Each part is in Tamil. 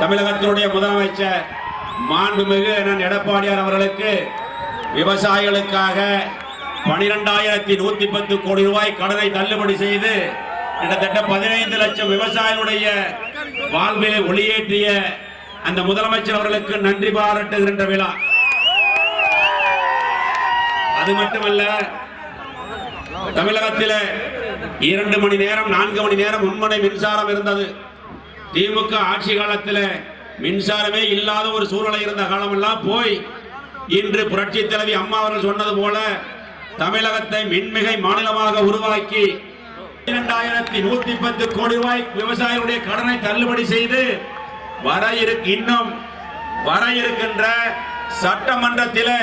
தமிழகத்தினுடைய முதலமைச்சர் மாண்புமிகு அண்ணன் எடப்பாடியார் அவர்களுக்கு விவசாயிகளுக்காக பனிரெண்டாயிரத்தி நூத்தி பத்து கோடி ரூபாய் கடனை தள்ளுபடி செய்து கிட்டத்தட்ட பதினைந்து லட்சம் விவசாயிகளுடைய வாழ்விலை ஒளியேற்றிய அந்த முதலமைச்சர் அவர்களுக்கு நன்றி பாராட்டுகின்ற விழா. அது மட்டுமல்ல தமிழகத்தில் இரண்டு மணி நேரம் நான்கு மணி நேரம் முன்மனை மின்சாரம் இருந்தது. திமுக ஆட்சி காலத்தில் மின்சாரமே இல்லாத ஒரு சூழ்நிலை இருந்த காலமெல்லாம் போய் இன்று புரட்சி தலைவி அம்மா அவர்கள் சொன்னது போல தமிழகத்தை மின்மிகை மாநிலமாக உருவாக்கி இரண்டாயிரத்தி நூத்தி பத்து கோடி ரூபாய் விவசாயிகளுடைய கடனை தள்ளுபடி செய்து வர இருக்கு இன்னும் வர இருக்கின்ற சட்டமன்றத்தில்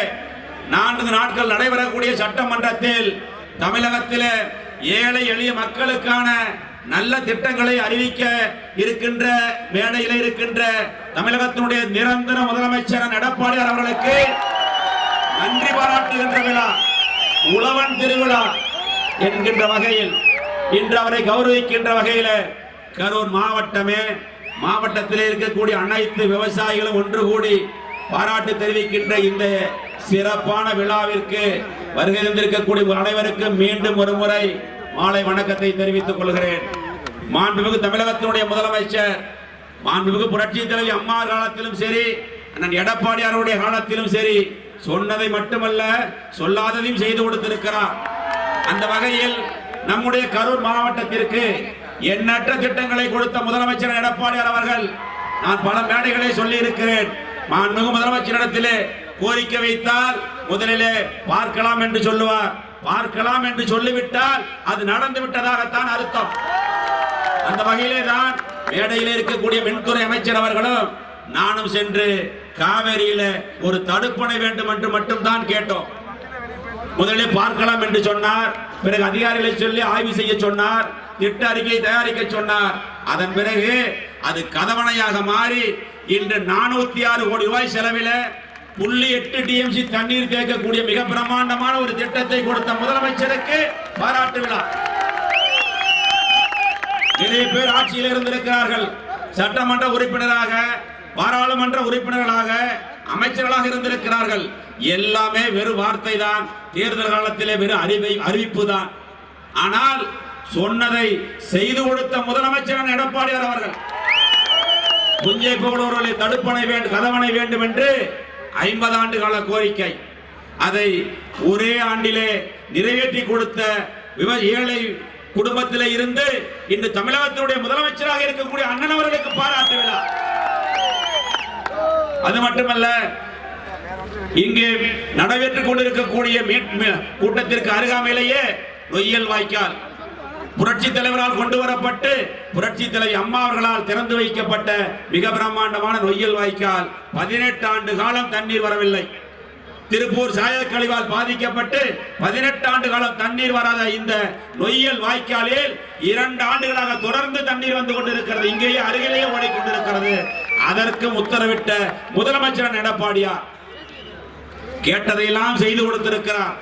நான்கு நாட்கள் நடைபெறக்கூடிய சட்டமன்றத்தில் தமிழகத்தில் ஏழை எளிய மக்களுக்கான நல்ல திட்டங்களை அறிவிக்க இருக்கின்ற மேடையில் இருக்கின்ற தமிழகத்தினுடைய நிரந்தர முதலமைச்சர் எடப்பாடியார் அவர்களுக்கு நன்றி பாராட்டுகின்ற விழா உழவன் திருவிழா என்கின்ற வகையில் இன்று அவரை கௌரவிக்கின்ற வகையில் கரூர் மாவட்டமே மாவட்டத்தில் இருக்கக்கூடிய அனைத்து விவசாயிகளும் ஒன்று கூடி பாராட்டு தெரிவிக்கின்ற இந்த சிறப்பான விழாவிற்கு வருகை தந்திருக்கக்கூடிய அனைவருக்கும் மீண்டும் ஒரு முறை மாலை வணக்கத்தை தெரிவித்துக் கொள்கிறேன். மாண்புமிகு தமிழகத்தினுடைய முதலமைச்சர் மாண்புமிகு புரட்சி தலைவி அம்மா காலத்திலும் சரி அண்ணன் எடப்பாடியாருடைய காலத்திலும் சரி சொன்னதை மட்டுமல்ல சொல்லாததையும் செய்து கொடுத்திருக்கிறார். அந்த வகையில் நம்முடைய கரூர் மாவட்டத்திற்கு எண்ணற்ற திட்டங்களை கொடுத்த முதலமைச்சர் எடப்பாடியார் அவர்கள் நான் பல மேடைகளை சொல்லி இருக்கிறேன் மாண்புமிகு முதலமைச்சரிடத்திலே கோரிக்கை வைத்தால் முதலிலே பார்க்கலாம் என்று சொல்லுவார். பார்க்கலாம் என்று சொல்லிவிட்டால் அது நடந்து விட்டதாகத்தான் அர்த்தம். அந்த வகையிலே தான் மேடையில் இருக்கக்கூடிய மின்துறை அமைச்சர் அவர்களும் நானும் சென்று காவேரியில ஒரு தடுப்பணை வேண்டும் என்று மட்டும்தான் கேட்டோம். முதலில் பார்க்கலாம் என்று சொன்னார். பிறகு அதிகாரிகளை சொல்லி ஆய்வு செய்ய சொன்னார். திட்ட அறிக்கை தயாரிக்க சொன்னார். அதன் பிறகு அது கதவணையாக மாறி இன்று நானூத்தி ஆறு கோடி ரூபாய் செலவில் புள்ளி எட்டு டிஎம்சி தண்ணீர் கேட்கக்கூடிய மிக பிரம்மாண்டமான ஒரு திட்டத்தை கொடுத்த முதலமைச்சருக்கு பாராட்டு விழா. நிறைய பேர் ஆட்சியில் இருந்திருக்கிறார்கள். சட்டமன்ற உறுப்பினராக பாராளுமன்ற உறுப்பினர்களாக அமைச்சர்களாக இருந்திருக்கிறார்கள். எல்லாமே வெறும் வார்த்தை தான் தேர்தல் காலத்திலே வெறும் அறிவை அறிவிப்பு தான் ஆனால் சொன்னதை செய்து கொடுத்த முதலமைச்சர் எடப்பாடியார் அவர்கள் புஞ்சை புகழோர்களை தடுப்பணை வேண்டும் கதவணை வேண்டும் என்று ஐம்பது ஆண்டு கால கோரிக்கை. அதை ஒரே ஆண்டிலே நிறைவேற்றி கொடுத்த விவ- ஏழை குடும்பத்தில் இருந்து இன்று தமிழகத்தினுடைய முதலமைச்சராக இருக்கக்கூடிய அண்ணன் அவர்களுக்கு பாராட்டு விழா. அது மட்டுமல்ல இங்கே நடைபெற்றுக் கொண்டிருக்கக்கூடிய மீட்- கூட்டத்திற்கு அருகாமையிலேயே நொய்யல் வாய்க்கால். புரட்சி தலைவரால் கொண்டு வரப்பட்டு புரட்சி தலைவி அம்மா அவர்களால் திறந்து வைக்கப்பட்ட மிக பிரம்மாண்டமான நொய்யல் வாய்க்கால். பதினெட்டு ஆண்டு காலம் தண்ணீர் வரவில்லை. திருப்பூர் சாயல் கழிவால் பாதிக்கப்பட்டு பதினெட்டு ஆண்டு காலம் தண்ணீர் வராத இந்த நொய்யல் வாய்க்காலில் இரண்டு ஆண்டுகளாக தொடர்ந்து தண்ணீர் வந்து கொண்டிருக்கிறது. இங்கேயே அருகிலேயே ஓடிக்கொண்டிருக்கிறது அதற்கும் உத்தரவிட்ட முதலமைச்சர் எடப்பாடியார் கேட்டதையெல்லாம் செய்து கொடுத்திருக்கிறார்.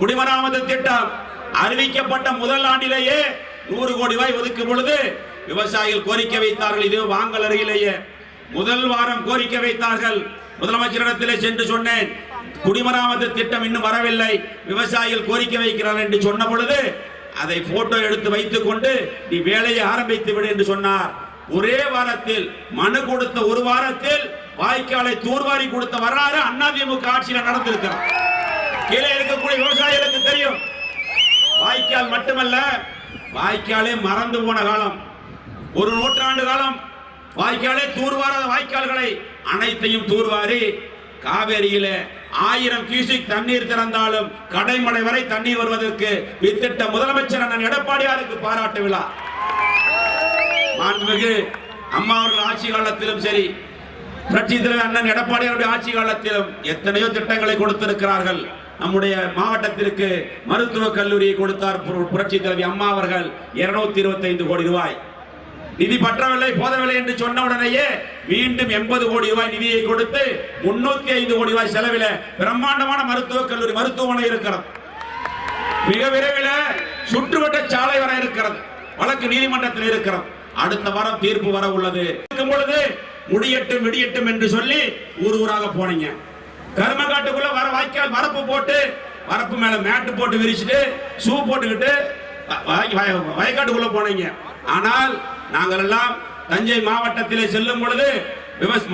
குடிமராமத்து திட்டம் அறிவிக்கப்பட்ட முதல் ஆண்டிலேயே நூறு கோடி ரூபாய் ஒதுக்கும் பொழுது விவசாயிகள் கோரிக்கை வைத்தார்கள். இது வாங்கல் அருகிலேயே. முதல் வாரம் கோரிக்கை வைத்தார்கள். முதலமைச்சரிடத்திலே சென்று சொன்னேன். குடிமராமத்து திட்டம் இன்னும் வரவில்லை. விவசாயிகள் கோரிக்கை வைக்கிறார் என்று சொன்ன பொழுது அதை போட்டோ எடுத்து வைத்துக் கொண்டு நீ வேலையை ஆரம்பித்து விடு என்று சொன்னார். ஒரே வாரத்தில் மனு கொடுத்த ஒரு வாரத்தில் வாய்க்காலை தூர்வாரி கொடுத்த வரலாறு அதிமுக ஆட்சியில் நடந்திருக்கிறது. கீழே இருக்கக்கூடிய விவசாயிகளுக்கு தெரியும். வாய்க்கால் மட்டுமல்ல வாய்க்காலே மறந்து போன காலம். ஒரு நூற்றாண்டு காலம் வாய்க்காலே தூர்வாராத வாய்க்கால்களை அனைத்தையும் தூர்வாரி காவேரியில ஆயிரம் கியூசிக் தண்ணீர் திறந்தாலும் கடைமடை வரை தண்ணீர் வருவதற்கு வித்திட்ட முதலமைச்சர் அண்ணன் எடப்பாடியாருக்கு பாராட்டு விழா. மாண்புமிகு அம்மா அவர்கள் ஆட்சி காலத்திலும் சரி புரட்சி தலைவர் அண்ணன் எடப்பாடியாருடைய ஆட்சி காலத்திலும் எத்தனையோ திட்டங்களை கொடுத்திருக்கிறார்கள். நம்முடைய மாவட்டத்திற்கு மருத்துவக் கல்லூரியை கொடுத்தார் புரட்சி தலைவி அம்மா அவர்கள் இருநூத்தி இருபத்தைந்து கோடி ரூபாய். நிதி பற்றவில்லை போதவில்லை என்று சொன்ன உடனேயே மீண்டும் எண்பது கோடி ரூபாய் நிதியை கொடுத்து முன்னூத்தி ஐந்து கோடி ரூபாய் செலவில பிரம்மாண்டமான மருத்துவக் கல்லூரி மருத்துவமனை இருக்கிறது. மிக விரைவில் சுற்றுவட்ட சாலை வர இருக்கிறது. வழக்கு நீதிமன்றத்தில் இருக்கிறது. அடுத்த வாரம் தீர்ப்பு வர உள்ளது. இருக்கும் பொழுது முடியட்டும் விடியட்டும் என்று சொல்லி ஊர் ஊராக போனீங்க. கருமங்காட்டுக்குள்ள வர வாய்க்கால் வரப்பு போட்டு வரப்பு மேல மேட்டு போட்டு விரிச்சிட்டு ஷூ போட்டுக்கிட்டு வய- வயக்காட்டுக்குள்ள போனீங்க. ஆனால் நாங்கள் எல்லாம் தஞ்சை மாவட்டத்திலே செல்லும் பொழுது விவஸ்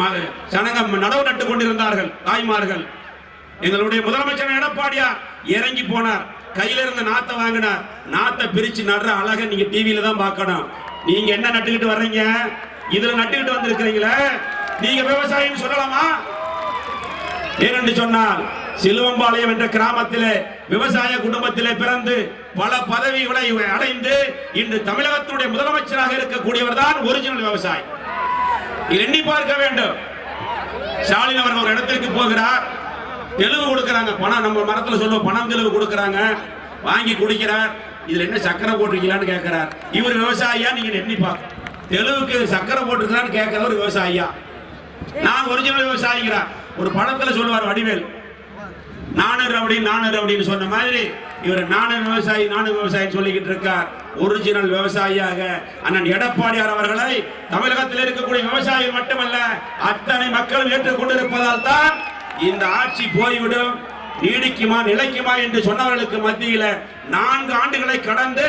சனங்கம் நடவு நட்டு கொண்டிருந்தார்கள் தாய்மார்கள். எங்களுடைய முதலமைச்சர் எடப்பாடியார் இறங்கி போனார். கையில இருந்த நாத்தை வாங்கினார். நாத்தை பிரிச்சு நடுற அழகை நீங்க டிவியில தான் பார்க்கணும். நீங்க என்ன நட்டுக்கிட்டு வர்றீங்க? இதுல நட்டுக்கிட்டு வந்திருக்கிறீங்களே? நீங்க விவசாயின்னு சொல்லலாமா? ஏனென்று சொன்னால் சிலுவம்பாளையம் என்ற கிராமத்திலே விவசாய குடும்பத்திலே பிறந்து பல பதவிகளை அடைந்து இன்று தமிழகத்தினுடைய முதலமைச்சராக இருக்கக்கூடியவர் தான் ஒரிஜினல் விவசாயி. இதை எண்ணி பார்க்க வேண்டும். ஸ்டாலின் அவர்கள் ஒரு இடத்திற்கு போகிறார். தெளிவு கொடுக்கிறாங்க. பணம் நம்ம மரத்தில் சொல்லுவோம் பணம் தெளிவு கொடுக்கிறாங்க. வாங்கி குடிக்கிறார். இதுல என்ன சக்கரை போட்டிருக்கீங்களான்னு கேட்கிறார் இவர் விவசாயியா? நீங்க எண்ணி பார்க்க. தெளிவுக்கு சக்கரை போட்டிருக்கலான்னு கேட்கிறவர் விவசாயியா? நான் ஒரிஜினல் விவசாயிங்கிறார் ஒரு படத்துல சொல்லுவார் வடிவேல் நானூறு அப்படி நானு அப்படின்னு சொன்ன மாதிரி இவர் நானும் விவசாயி நானும் விவசாயி சொல்லிக்கிட்டு இருக்கார். ஒரிஜினல் விவசாயியாக அண்ணன் எடப்பாடியார் அவர்களை தமிழகத்தில் இருக்கக்கூடிய விவசாயி மட்டுமல்ல அத்தனை மக்களும் ஏற்றுக்கொண்டிருப்பதால் தான் இந்த ஆட்சி போய்விடும். நீடிக்குமா நிலைக்குமா என்று சொன்னவர்களுக்கு மத்தியில நான்கு ஆண்டுகளை கடந்து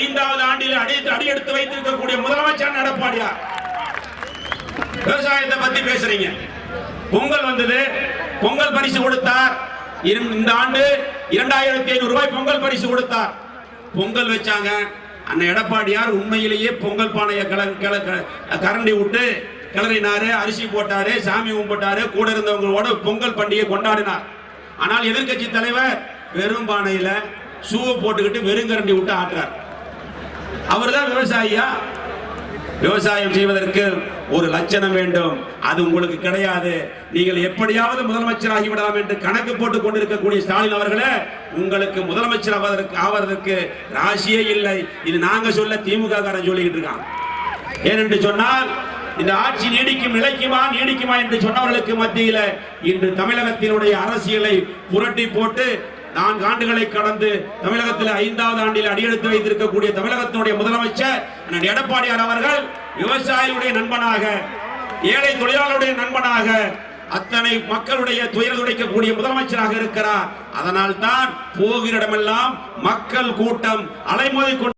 ஐந்தாவது ஆண்டில் அடி அடியெடுத்து வைத்திருக்கக்கூடிய முதலமைச்சர் எடப்பாடியார். விவசாயத்தை பத்தி பேசுறீங்க. பொங்கல் வந்தது பொங்கல் பரிசு கொடுத்தார். இந்த ஆண்டு இரண்டாயிரத்தி ஐநூறு ரூபாய் பொங்கல் பரிசு கொடுத்தார். பொங்கல் வச்சாங்க. அண்ணன் எடப்பாடியார் உண்மையிலேயே பொங்கல் பானையை கிள க- கரண்டி விட்டு கிளறினாரு அரிசி போட்டாரு சாமி கும்பிட்டாரு கூட இருந்தவங்களோட பொங்கல் பண்டிகை கொண்டாடினார். ஆனால் எதிர்க்கட்சி தலைவர் வெறும் பானையில சூவை போட்டுக்கிட்டு வெறுங்கரண்டி விட்டு ஆட்டுறார். அவர்தான் விவசாயியா? விவசாயம் செய்வதற்கு ஒரு லட்சணம் வேண்டும். அது உங்களுக்கு கிடையாது. நீங்கள் எப்படியாவது முதலமைச்சராகி விடலாம் என்று கணக்கு போட்டுக் கொண்டிருக்கக்கூடிய ஸ்டாலின் அவர்களே உங்களுக்கு முதலமைச்சர் ஆவதற்கு ஆவதற்கு ராசியே இல்லை. இது நாங்க சொல்ல திமுக காரன் சொல்லிக்கிட்டு இருக்கான். ஏனென்று சொன்னால் இந்த ஆட்சி நீடிக்கும் நிலைக்குமா நீடிக்குமா என்று சொன்னவர்களுக்கு மத்தியில் இன்று தமிழகத்தினுடைய அரசியலை புரட்டி போட்டு நான்கு ஆண்டுகளை கடந்து தமிழகத்தில் ஐந்தாவது ஆண்டில் அடியெடுத்து வைத்திருக்கக்கூடிய தமிழகத்தினுடைய முதலமைச்சர் எடப்பாடியார் அவர்கள் விவசாயிகளுடைய நண்பனாக ஏழை தொழிலாளருடைய நண்பனாக அத்தனை மக்களுடைய துயர் துடைக்கக்கூடிய முதலமைச்சராக இருக்கிறார். அதனால் தான் போகிற இடமெல்லாம் மக்கள் கூட்டம் அலைமோதி